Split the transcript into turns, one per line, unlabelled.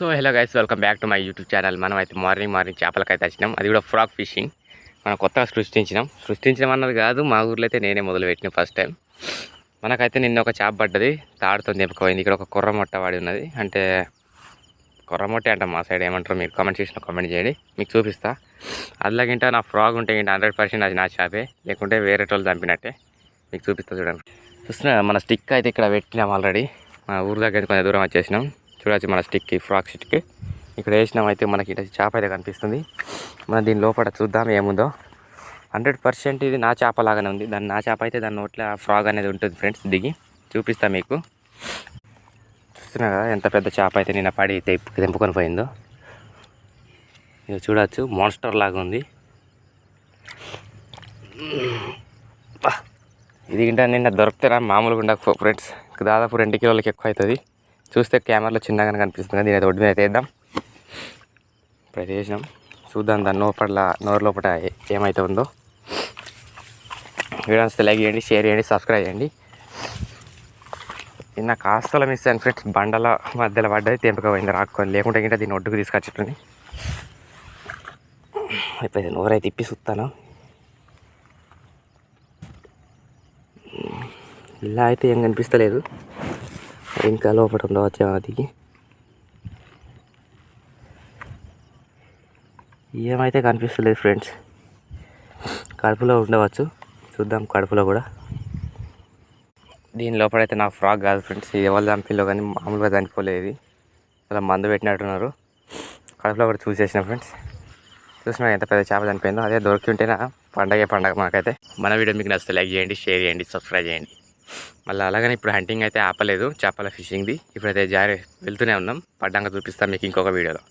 So hello guys welcome back to my YouTube channel మనం అయితే morning morning చేపలకైతే వచ్చినాం అది కూడా ఫ్రాక్ ఫిషింగ్ మనం కొత్తగా సృష్టించినాం. సృష్టించడం అన్నది కాదు మా ఊర్లో అయితే నేనే మొదలుపెట్టిన ఫస్ట్ టైం మనకైతే నిన్న ఒక చేప పడ్డది తాడుతో తెంపుకోయింది ఇక్కడ ఒక కుర్రమొట్ట వాడి ఉన్నది. అంటే కుర్రమొట్టే అంట అంటాం మా సైడ్ ఏమంటారు మీరు కామెంట్ చేసిన కామెంట్ చేయండి. మీకు చూపిస్తా. అదిలాగింటే నా ఫ్రాగ్ ఉంటే ఏంటి హండ్రెడ్ పర్సెంట్ అది నా చేపే. లేకుంటే వేరే వాళ్ళు చంపినట్టే మీకు చూపిస్తా చూడండి. చూస్తున్నా మన స్టిక్ అయితే ఇక్కడ పెట్టినాం ఆల్రెడీ మన ఊరు దగ్గర కొంచెం దూరం వచ్చేసినాం. చూడవచ్చు మన స్టిక్కి ఫ్రాక్ స్టిక్కి ఇక్కడ వేసినామైతే మనకి ఇటు చేప అయితే కనిపిస్తుంది. మనం దీని లోపల చూద్దాం ఏముందో. హండ్రెడ్ పర్సెంట్ ఇది నా చేప లాగానే ఉంది. దాన్ని నా చేప అయితే దాని నోట్లో ఫ్రాగ్ అనేది ఉంటుంది ఫ్రెండ్స్. దిగి చూపిస్తా మీకు. చూస్తున్నా కదా ఎంత పెద్ద చేప అయితే నిన్న పడి తెప్పు తెంపుకొని పోయిందో. ఇది చూడవచ్చు మాన్స్టర్ లాగా ఉంది. ఇది ఇంట నిన్న దొరుకుతారా మామూలుగా ఉండక ఫ్రెండ్స్. దాదాపు రెండు కిలోలకి ఎక్కువ అవుతుంది చూస్తే కెమెరాలో చిన్నగానే కనిపిస్తుంది కానీ దీని ఒడ్డు మీద అయితే వేద్దాం. ఇప్పుడు వేసినాం చూద్దాం దాని లోపల నోరు లోపల ఏమైతే ఉందో. వీడియోస్ లైక్ చేయండి షేర్ చేయండి సబ్స్క్రైబ్ చేయండి. నిన్న కాస్తల మిస్ అండ్ ఫ్రెండ్స్ బండల మధ్యలో పడ్డది తెంపకపోయింది రాక్కొని. లేకుంటే గింట దీన్ని ఒడ్డుకు తీసుకొచ్చేటండి ఇప్పుడు నోరైతే తిప్పి చూస్తాను ఇలా అయితే ఏం కనిపిస్తలేదు. ఇంకా లోపల ఉండవచ్చు అది ఏమైతే కనిపిస్తలేదు ఫ్రెండ్స్ కడుపులో ఉండవచ్చు. చూద్దాం కడుపులో కూడా. దీని లోపలైతే నా ఫ్రాక్ కాదు ఫ్రెండ్స్ ఇది ఎవరు చంపిల్లో కానీ మామూలుగా చనిపోలేదు. అలా మందు పెట్టినట్టున్నారు. కడుపులో కూడా చూసేసిన ఫ్రెండ్స్ చూసినా ఎంత పెద్ద చేప చనిపోయిందో. అదే దొరికి ఉంటేనా పండగే పండగ మాకైతే. మన వీడియో మీకు నచ్చితే లైక్ చేయండి షేర్ చేయండి సబ్స్క్రైబ్ చేయండి. మళ్ళీ అలాగని ఇప్పుడు హంటింగ్ అయితే ఆపలేదు చేపల ఫిషింగ్ది ఇప్పుడైతే జారీ వెళ్తూనే ఉన్నాం. పడ్డాక చూపిస్తాం మీకు ఇంకొక వీడియోలో.